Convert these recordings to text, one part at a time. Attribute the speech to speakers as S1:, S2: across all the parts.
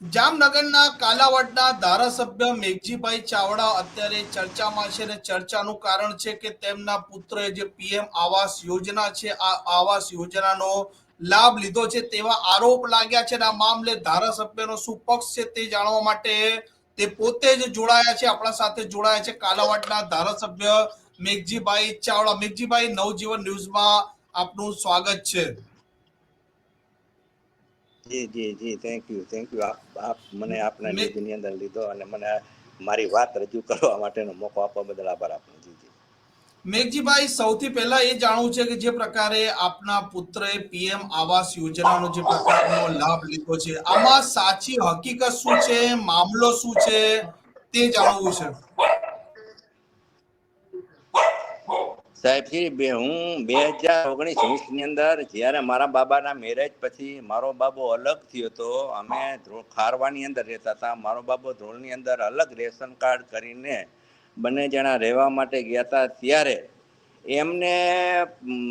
S1: જામનગરના કાલાવડના ધારાસભ્ય મેઘજીભાઈ ચાવડા અત્યારે ચર્ચામાં છે અને ચર્ચાનું કારણ છે કે તેમના પુત્રએ જે પીએમ આવાસ યોજના છે, આ આવાસ યોજનાનો લાભ લીધો છે તેવા આરોપ લાગ્યા છે અને આ મામલે ધારાસભ્યનો શું પક્ષ છે તે જાણવા માટે તે પોતે જ જોડાયા છે, આપણા સાથે જોડાયા છે કાલાવડના ધારાસભ્ય મેઘજીભાઈ ચાવડા. મેઘજીભાઈ, નવજીવન ન્યૂઝમાં આપનું સ્વાગત છે.
S2: જી જી જી થેન્ક યુ થેન્ક યુ આપ આપ મને આપના
S1: મેં-
S2: અંદર લીધો અને મને મારી વાત રજૂ કરવા માટેનો મોકો આપવા બદલ આભાર આપનો. જી જી.
S1: મેઘજીભાઈ સૌથી પહેલા એ જાણવું છે કે જે પ્રકારે આપના પુત્રએ પીએમ આવાસ યોજનાનો જે પ્રકારનો લાભ લીધો છે આમાં સાચી હકીકત શું છે મામલો શું છે તે જાણવું છે.
S2: સાહેબજી બે હું બે હજાર ઓગણીસ વીસની અંદર જ્યારે મારા બાબાના મેરેજ પછી મારો બાબો અલગ થયો હતો અમે ખારવાની અંદર રહેતા હતા. મારો બાબો ધ્રોલની અંદર અલગ રેશન કાર્ડ કરીને બંને જણા રહેવા માટે ગયા હતા. ત્યારે એમને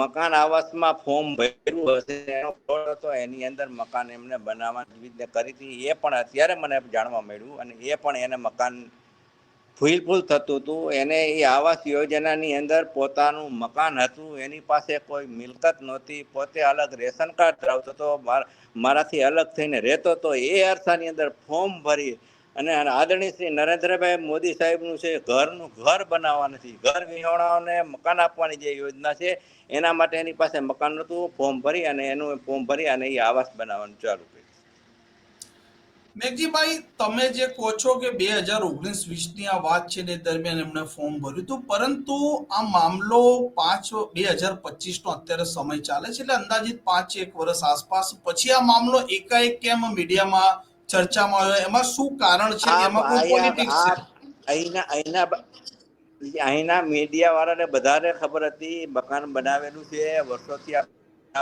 S2: મકાન આવાસમાં ફોર્મ ભર્યું હશે, એનો ફ્રોડ હતો, એની અંદર મકાન એમને બનાવવાની રીતે કરી હતી. એ પણ અત્યારે મને જાણવા મળ્યું અને એ પણ એને મકાન ફૂલફૂલ થતું હતું. એને એ આવાસ યોજનાની અંદર પોતાનું મકાન હતું. એની પાસે કોઈ મિલકત નહોતી. પોતે અલગ રેશન કાર્ડ ધરાવતો હતો. માર- મારાથી અલગ થઈને રહેતો હતો. એ અરસાની અંદર ફોર્મ ભરી અને આદરણીય શ્રી નરેન્દ્રભાઈ મોદી સાહેબનું છે ઘરનું ઘર બનાવવા નથી ઘર વિહોણાઓને મકાન આપવાની જે યોજના છે, એના માટે એની પાસે મકાન નહોતું. ફોર્મ ભરી અને એનું ફોર્મ ભરી અને એ આવાસ બનાવવાનું ચાલુ કર્યું.
S1: મેઘજીભાઈ તમે જે કહો છો કે બે હજાર ઓગણીસ વીસની આ વાત છે ને દરમિયાન એમણે ફોર્મ ભર્યું હતું પરંતુ આ મામલો પાંચ બે હજાર પચીસ નો અત્યારે સમય ચાલે છે એટલે અંદાજિત પાંચ એક વર્ષ આસપાસ. પછી આ મામલો એકાએક કેમ મીડિયામાં ચર્ચામાં આવ્યો? એમાં શું કારણ છે? એમાં કોઈ પોલિટિક્સ છે?
S2: અહીંના અહીંના અહીંના મીડિયા વાળાને બધાને ખબર હતી મકાન બનાવેલું છે વર્ષોથી આ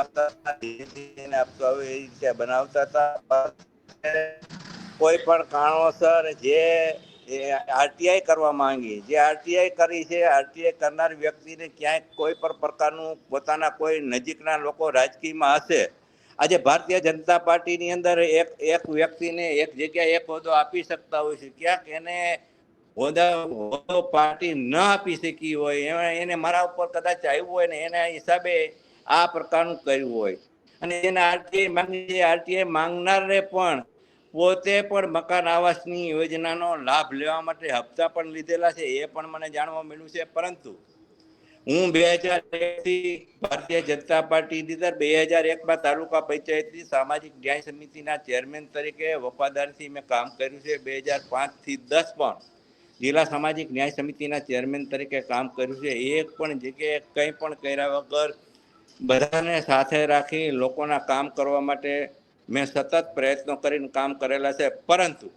S2: હતા, ધીરે ધીરે આપતો આવે એ રીતે બનાવતા હતા કોઈ પણ કારણોસર જે આરટીઆઈ કરવા માંગી, જે આરટીઆઈ કરી છે આરટીઆઈ કરનાર વ્યક્તિને ક્યાંક કોઈ પણ પ્રકારનું પોતાના કોઈ નજીકના લોકો રાજકીયમાં હશે. આજે ભારતીય જનતા પાર્ટીની અંદર એક એક વ્યક્તિને એક જગ્યાએ એક હોદ્દો આપી શકતા હોય છે. ક્યાંક એને હોદ્દા, હોદ્દો પાર્ટી ન આપી શકી હોય એને મારા ઉપર કદાચ આવ્યું હોય ને એના હિસાબે આ પ્રકારનું કર્યું હોય. અને એને આરટીઆઈ માંગી આરટીઆઈ માંગનારને પણ પોતે પણ મકાન આવાસની યોજનાનો લાભ લેવા માટે હપ્તા પણ લીધેલા છે, એ પણ મને જાણવા મળ્યું છે. પરંતુ હું બે હજાર એકથી ભારતીય જનતા પાર્ટી અંદર બે હજાર એકમાં તાલુકા પંચાયતની સામાજિક ન્યાય સમિતિના ચેરમેન તરીકે વફાદારથી મેં કામ કર્યું છે. બે હજાર પાંચથી દસ પણ જિલ્લા સામાજિક ન્યાય સમિતિના ચેરમેન તરીકે કામ કર્યું છે. એક પણ જગ્યાએ કંઈ પણ કર્યા વગર બધાને સાથે રાખી લોકોના કામ કરવા માટે મેં સતત પ્રયત્નો કરીને કામ કરેલા છે, પરંતુ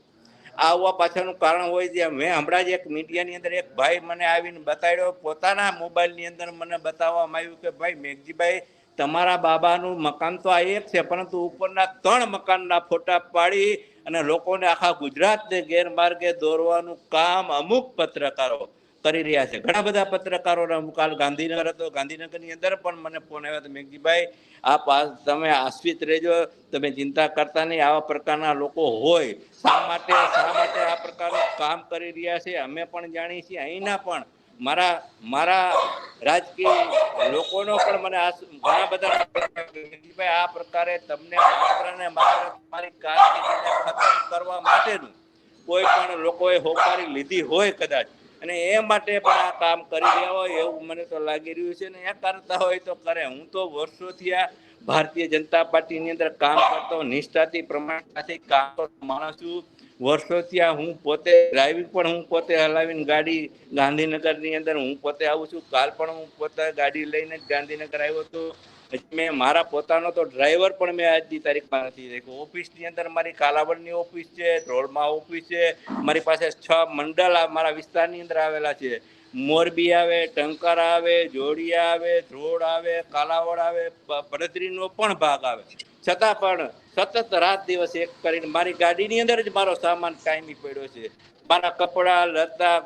S2: આવવા પાછળનું કારણ હોય છે, મેં હમણાં જ એક મીડિયાની અંદર એક ભાઈ મને આવીને બતાડ્યો, પોતાના મોબાઈલની અંદર મને બતાવવામાં આવ્યું કે, ભાઈ, મેઘજીભાઈ, તમારા બાબાનું મકાન તો આ એક છે, પરંતુ ઉપરના ત્રણ મકાનના ફોટા પાડી અને લોકોને આખા ગુજરાતને ગેરમાર્ગે દોરવાનું કામ અમુક પત્રકારો કરી રહ્યા છે. ઘણા બધા પત્રકારોના હું કાલ ગાંધીનગર હતો. ગાંધીનગરની અંદર પણ મને ફોન આવ્યો. હતો આ તમે આશ્રિત રહેજો. તમે ચિંતા કરતા નહીં. આવા પ્રકારના લોકો હોય. શા માટે શા માટે આ પ્રકારનું કામ કરી રહ્યા છે? અમે પણ જાણીએ છીએ. અહીંના પણ મારા મારા રાજકીય લોકોનો પણ મને આ ઘણા બધા આ પ્રકારે તમને માત્ર ને માત્ર તમારી કારકિર્દીને ખતમ કરવા માટેનું કોઈ પણ લોકોએ હોકારી લીધી હોય કદાચ. અને એ માટે પણ આ કામ કરી રહ્યા હોય એવું મને તો લાગી રહ્યું છે ને એ કરતા હોય તો કરે. હું તો વર્ષોથી આ ભારતીય જનતા પાર્ટીની અંદર કામ કરતો, નિષ્ઠાથી પ્રમાણતાથી કામ કરતો માણસ છું. વર્ષોથી આ હું પોતે ડ્રાઇવિંગ પણ હું પોતે હલાવીને ગાડી ગાંધીનગરની અંદર હું પોતે આવું છું. કાલ પણ હું પોતે ગાડી લઈને ગાંધીનગર આવ્યો હતો. મેં મારા પોતાનો તો ડ્રાઈવર પણ મેં આજની તારીખમાં નથી રાખ્યો. ઓફિસની અંદર મારી કાલાવડની ઓફિસ છે, ધ્રોળમાં ઓફિસ છે, મારી પાસે છ મંડળ મારા વિસ્તારની અંદર આવેલા છે. મોરબી આવે, ટંકાર આવે, જોડિયા આવે, ધ્રોળ આવે, કાલાવડ આવે ભડતરીનો પણ ભાગ આવે. છતાં પણ સતત રાત દિવસ એક કરીને મારી ગાડીની અંદર જ મારો સામાન કાયમી પડ્યો છે. મારા કપડાં, લતા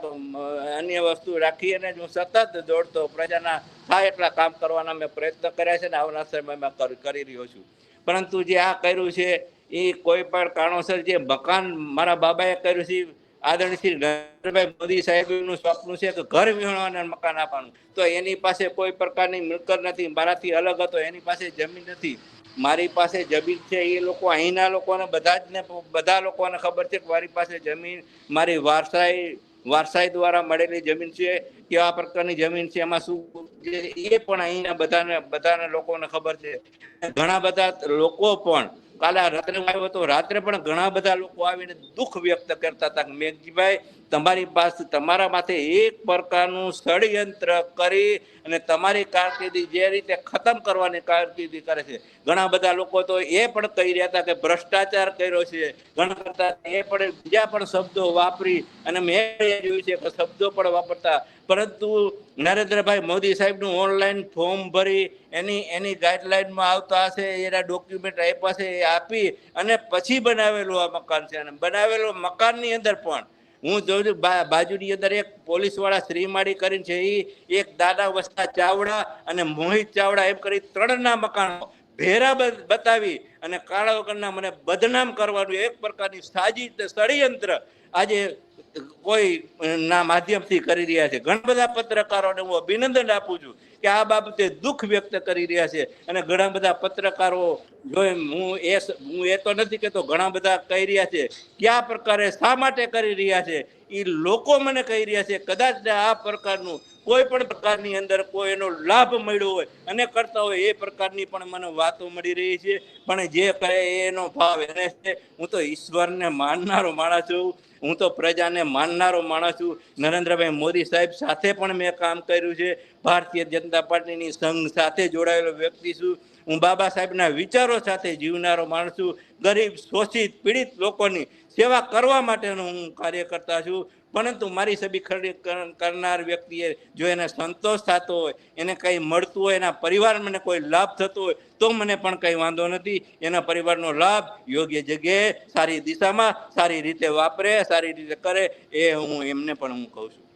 S2: અન્ય વસ્તુ રાખી અને હું સતત દોડતો પ્રજાના થાય એટલા કામ કરવાના મેં પ્રયત્ન કર્યા છે ને આવનાર સમયમાં કરી રહ્યો છું. પરંતુ જે આ કર્યું છે એ કોઈ પણ કારણોસર જે મકાન મારા બાબાએ કર્યું છે, આદરણીય શ્રી નરેન્દ્રભાઈ મોદી સાહેબનું સ્વપ્ન છે કે ઘર વિહોણવાને મકાન આપવાનું. તો એની પાસે કોઈ પ્રકારની મિલકત નથી, મારાથી અલગ હતો, એની પાસે જમીન નથી. મારી પાસે જમીન છે, એ લોકો અહીંના લોકોને બધા જ ને બધા લોકોને ખબર છે કે મારી પાસે જમીન, મારી વારસાઈ વારસાઈ દ્વારા મળેલી જમીન છે કેવા પ્રકારની જમીન છે, એમાં શું છે, એ પણ અહીંના બધાને બધાને લોકોને ખબર છે. ઘણા બધા લોકો પણ કાલે રાત્રે આવ્યો હતો. રાત્રે પણ ઘણા બધા લોકો આવીને દુઃખ વ્યક્ત કરતા હતા મેઘજીભાઈ, તમારી પાસે, તમારા માથે એક પ્રકારનું ષડયંત્ર કરી અને તમારી કારકિર્દી જે રીતે ખતમ કરવાની કારકિર્દી કરે છે. ઘણા બધા લોકો તો એ પણ કહી રહ્યા હતા કે ભ્રષ્ટાચાર કર્યો છે. ઘણા કરતા એ પણ, બીજા પણ શબ્દો વાપરી અને મેં જોયું છે કે શબ્દો પણ વાપરતા પરંતુ નરેન્દ્રભાઈ મોદી સાહેબનું ઓનલાઈન ફોર્મ ભરી એની એની ગાઈડલાઈનમાં આવતા હશે, એના ડોક્યુમેન્ટ આપ્યા છે એ આપી અને પછી બનાવેલું આ મકાન છે. અને બનાવેલું મકાનની અંદર પણ હું જોઉં છું બાજુની અંદર એક પોલીસવાળા શ્રીમાળી કરીને છે એ એક દાદા વસ્તા ચાવડા અને મોહિત ચાવડા એમ કરી ત્રણના મકાનો ભેરા બતાવી અને કાળા વગરના મને બદનામ કરવાનું એક પ્રકારની સાજી ષડયંત્ર આજે કોઈ ના માધ્યમથી કરી રહ્યા છે. ઘણા બધા પત્રકારોને હું અભિનંદન આપું છું કે આ બાબતે દુઃખ વ્યક્ત કરી રહ્યા છે અને ઘણા બધા પત્રકારો જો હું એ હું એ તો નથી કહેતો, ઘણા બધા કહી રહ્યા છે કયા પ્રકારે શા માટે કરી રહ્યા છે એ લોકો મને કહી રહ્યા છે. કદાચ આ પ્રકારનું કોઈ પણ પ્રકારની અંદર કોઈ એનો લાભ મળ્યો હોય, અને કરતા હોય એ પ્રકારની પણ મને વાતો મળી રહી છે. પણ જે કરે એનો ભાવ એને છે. હું તો ઈશ્વરને માનનારો માણસ છું. હું તો પ્રજાને માનનારો માણસ છું. નરેન્દ્રભાઈ મોદી સાહેબ સાથે પણ મેં કામ કર્યું છે. ભારતીય જનતા પાર્ટીની સંઘ સાથે જોડાયેલો વ્યક્તિ છું. હું બાબા સાહેબના વિચારો સાથે જીવનારો માણસ છું. ગરીબ, શોષિત, પીડિત લોકોની સેવા કરવા માટેનો હું કાર્યકર્તા છું. પરંતુ મારી સભી ખરીદી કર- કરનાર વ્યક્તિએ જો એને સંતોષ થતો હોય, એને કંઈ મળતું હોય, એના પરિવાર મને કોઈ લાભ થતો હોય, તો મને પણ કંઈ વાંધો નથી. એના પરિવારનો લાભ યોગ્ય જગ્યાએ સારી દિશામાં સારી રીતે વાપરે, સારી રીતે કરે, એ હું એમને પણ હું કહું છું.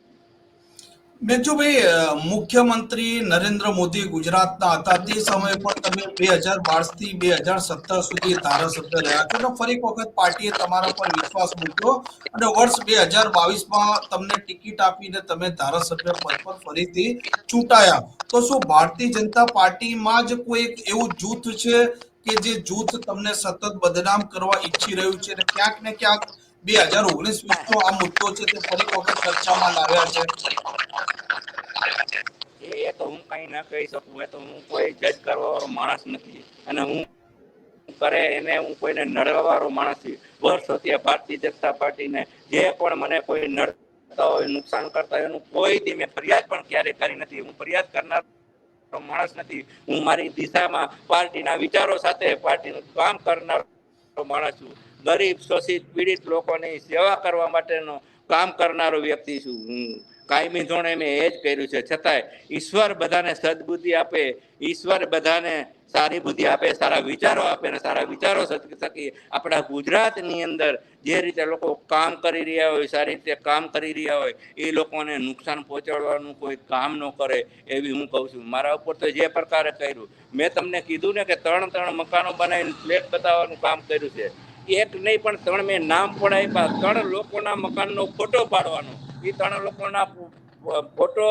S1: મેજુભાઈ અ, મુખ્યમંત્રી નરેન્દ્ર મોદી ગુજરાતના હતા. તે સમયે પણ તમે બે હજાર બારથી બે હજાર સત્તર સુધી ધારાસભ્ય રહ્યા છો. અને ફરી વખત પાર્ટીએ તમારા પર વિશ્વાસ મૂક્યો અને વર્ષ બે હજાર બાવીસમાં તમને ટિકિટ આપીને તમે ધારાસભ્ય પદ પર ફરીથી ચૂંટાયા. તો શું ભારતીય જનતા પાર્ટીમાં જ કોઈ એક એવું જૂથ છે કે જે જૂથ તમને સતત બદનામ કરવા ઈચ્છી રહ્યું છે અને ક્યાંક ને ક્યાંક બે હજાર ઓગણીસ વીસનો આ મુદ્દો છે તે ફરી વખત ચર્ચામાં લાવ્યા છે.
S2: એ તો હું કઈ ના કહી શકું. એ તો હું કોઈ જજ કરવા વાળો માણસ નથી. અને હું કરે એને હું કોઈને નડવા વાળો માણસ છું. વર્ષોથી ભારતીય જનતા પાર્ટીને જે પણ મને કોઈ નડતા હોય, નુકસાન કરતા હોય, એનું કોઈ મેં ફરિયાદ પણ ક્યારેય કરી નથી. હું ફરિયાદ કરનાર માણસ નથી. હું મારી દિશામાં પાર્ટીના વિચારો સાથે પાર્ટીનું કામ કરનાર માણસ છું. ગરીબ શોષિત પીડિત લોકોની સેવા કરવા માટેનો કામ કરનારો વ્યક્તિ છું હું. કાયમી ધોરણે મેં એ જ કર્યું છે. છતાંય ઈશ્વર બધાને સદબુદ્ધિ આપે, ઈશ્વર બધાને સારી બુદ્ધિ આપે, સારા વિચારો આપે અને સારા વિચારો થકી આપણા ગુજરાતની અંદર જે રીતે લોકો કામ કરી રહ્યા હોય, સારી રીતે કામ કરી રહ્યા હોય, એ લોકોને નુકસાન પહોંચાડવાનું કોઈ કામ ન કરે એવી હું કહું છું. મારા ઉપર તો જે પ્રકારે કર્યું, મેં તમને કીધું ને કે ત્રણ ત્રણ મકાનો બનાવીને ફ્લેટ બતાવવાનું કામ કર્યું છે. એક નહીં, પણ ત્રણ મેં નામ પણ આપ્યા. ત્રણ લોકોના મકાનનો ફોટો પાડવાનો. એ ત્રણ લોકોના ફોટો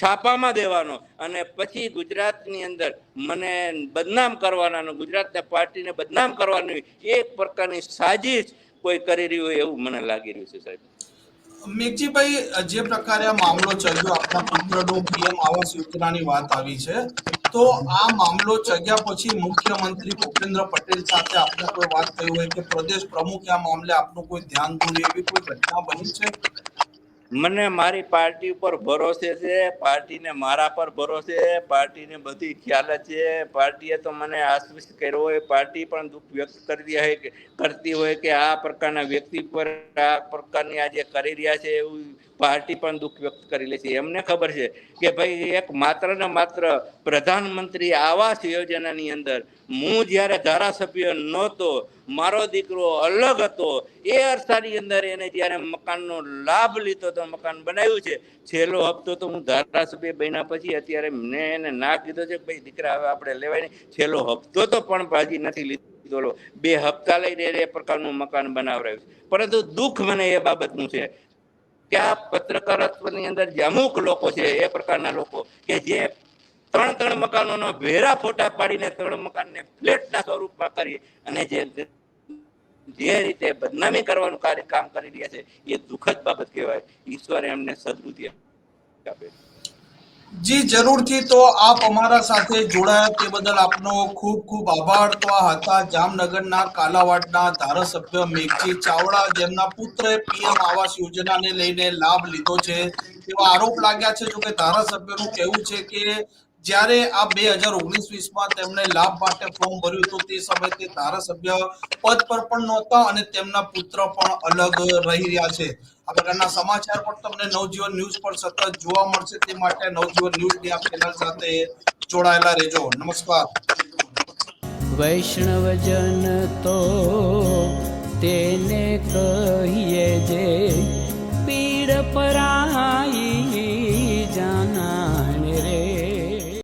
S2: છાપામાં દેવાનો. અને પછી ગુજરાતની અંદર મને બદનામ કરવાના ગુજરાતના પાર્ટીને બદનામ કરવાની એક પ્રકારની સાજિશ કોઈ કરી રહ્યું હોય એવું મને લાગી રહ્યું છે, સાહેબ.
S1: મેઘજીભાઈ, જે પ્રકારે આ મામલો ચાલ્યો આપણા પુત્રનો પીએમ આવાસ યોજનાની વાત આવી છે. તો આ મામલો ચગ્યા પછી મુખ્યમંત્રી ભૂપેન્દ્ર પટેલ સાથે આપને કોઈ વાત થઈ હોય કે પ્રદેશ પ્રમુખ આ મામલે આપનું કોઈ ધ્યાન દોર્યું એવી કોઈ ઘટના બની છે?
S2: મને મારી પાર્ટી ઉપર ભરોસે છે, પાર્ટીને મારા પર ભરોસે પાર્ટીને બધી ખ્યાલ છે. પાર્ટીએ તો મને આશ્વસ્ત કર્યો હોય, પાર્ટી પણ દુઃખ વ્યક્ત કરી રહ્યા હોય કરતી હોય કે આ પ્રકારના વ્યક્તિ પર, આ પ્રકારની આ જે કરી રહ્યા છે એવું પાર્ટી પણ દુઃખ વ્યક્ત કરી લે છે. એમને ખબર છે કે ભાઈ, એક માત્ર ને માત્ર પ્રધાનમંત્રી આવાસ યોજનાની અંદર હું જ્યારે ધારાસભ્ય નહોતો મારો દીકરો અલગ હતો. એ અરસાની અંદર એને જ્યારે મકાનનો લાભ લીધો તો મકાન બનાવ્યું છે. છેલ્લો હપ્તો તો હું ધારાસભ્ય બન્યા પછી અત્યારે મેં એને ના કીધો છે કે ભાઈ દીકરા હવે આપણે લેવાય નહીં છેલ્લો હપ્તો તો પણ હજી નથી લીધો. બે હપ્તા લઈને એ પ્રકારનું મકાન બનાવરાયું છે. પરંતુ દુઃખ મને એ બાબતનું છે કે આ પત્રકારત્વની અંદર જે અમુક લોકો છે એ પ્રકારના લોકો કે જે ત્રણ ત્રણ મકાનોનો વેરા ફોટા પાડીને ત્રણ મકાનને ફ્લેટના સ્વરૂપમાં કરી અને જે જે રીતે બદનામી કરવાનું કાર્ય કામ કરી રહ્યા છે, એ દુઃખદ બાબત કહેવાય. ઈશ્વરે એમને સદબુદ્ધિ આપે.
S1: જી, જરૂરથી તો આપ અમારા સાથે જોડાયા તે બદલ આપનો ખૂબ ખૂબ આભાર. તો આ હતા જામનગરના કાલાવાડના ધારાસભ્ય મેઘજી ચાવડા, જેમના પુત્રે પીએમ આવાસ યોજનાને લઈને લાભ લીધો છે. તેવા આરોપ લાગ્યા છે, જોકે ધારાસભ્યનું કહેવું છે કે જ્યારે આ બે હજાર ઓગણીસ વીસમાં તેમણે લાભ માટે ફોર્મ ભર્યું હતું, તે સમયે તે ધારાસભ્ય પદ પર પણ નહોતા અને તેમના પુત્ર પણ અલગ રહી રહ્યા છે. આ પ્રકારના સમાચાર પણ તમને નવજીવન ન્યૂઝ પર સતત જોવા મળશે. તે માટે નવજીવન ન્યૂઝની આ ચેનલ સાથે જોડાયેલા રહેજો. નમસ્કાર.
S3: વૈષ્ણવજન તો તેને કહીએ જે પીડ પરા